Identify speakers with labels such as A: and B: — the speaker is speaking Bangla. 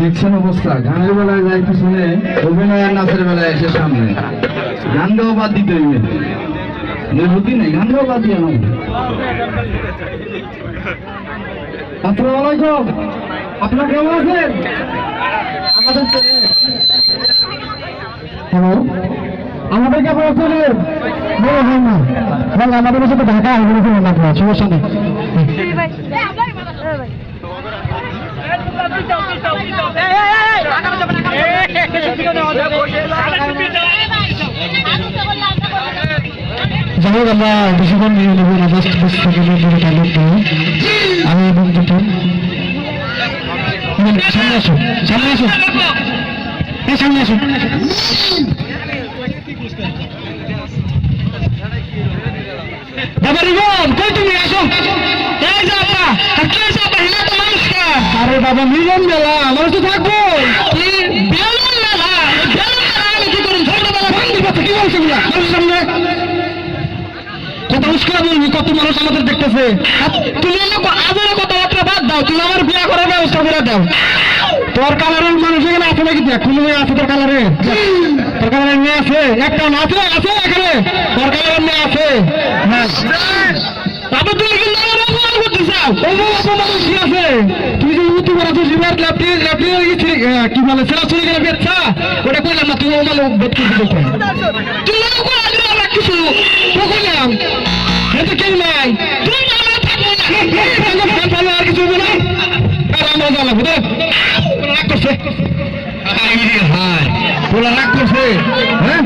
A: দেখছেন অবস্থা, গানের বেলায় যাই পিছনে অভিনয় আর নাচের বেলায় এসে সামনে। গান দেওয়া বাদ দিতে হইবে। বুদ্ধি নেই গান দেওয়া বাদ দিয়ে আপনার কেমন আছেন? আমাদের হ্যালো আমাদের কেমন আছেন? বলো, হয় না বল, আমাদের সাথে ঢাকা আমাদের না যাই হোক আমরা বেশিক্ষণ নিয়ে নেব না জাস্ট বিশ সেকেন্ডের দিকে টার্গেট দেবো আমি এবং দুটো। সামনে আসো সামনে আসো। এই সামনে আসো। বাবা রিগন কই তুমি? আসো। এই যে আপা কি আছে আপা হিলা তো নমস্কার আরে বাবা মিলন মেলা আমার তো থাকব। বেলুন মেলা? বেলুন মেলা আমি কি করুন? ছোটবেলা কথা কি বলছো মানুষের সামনে। কত উস্কার বলবি, কত মানুষ আমাদের দেখতেছে। তুমি আদরে কথাবার্তা বাদ দাও, তুমি আমার বিয়া করার ব্যবস্থা করে দাও। তোর কালারের মানুষ এখানে আছে নাকি দেখ আছে তোর কালারে? তোর কালারের মেয়ে আছে? একটা আছে আছে এখানে? তোর কালারের মেয়ে আছে? হ্যাঁ। তবে তুমি কিন্তু আমার অপমান করতে চাও। ও অপমান কি আছে? তুই যে ইউটিউবার আছো জিবার ল্যাপটি কি বলে, সেরা চুরি করে বেচছা ওটা কইলাম না, তুই ওমালো বেচ করতে দেখো তুই না। কিছু তো কেউ নাই। তুই আমার থাকব না। আর কিছু না। আর আমরা জ্বালাবো তো রাগ করছে হাই হাই রাগ করছে হ্যাঁ?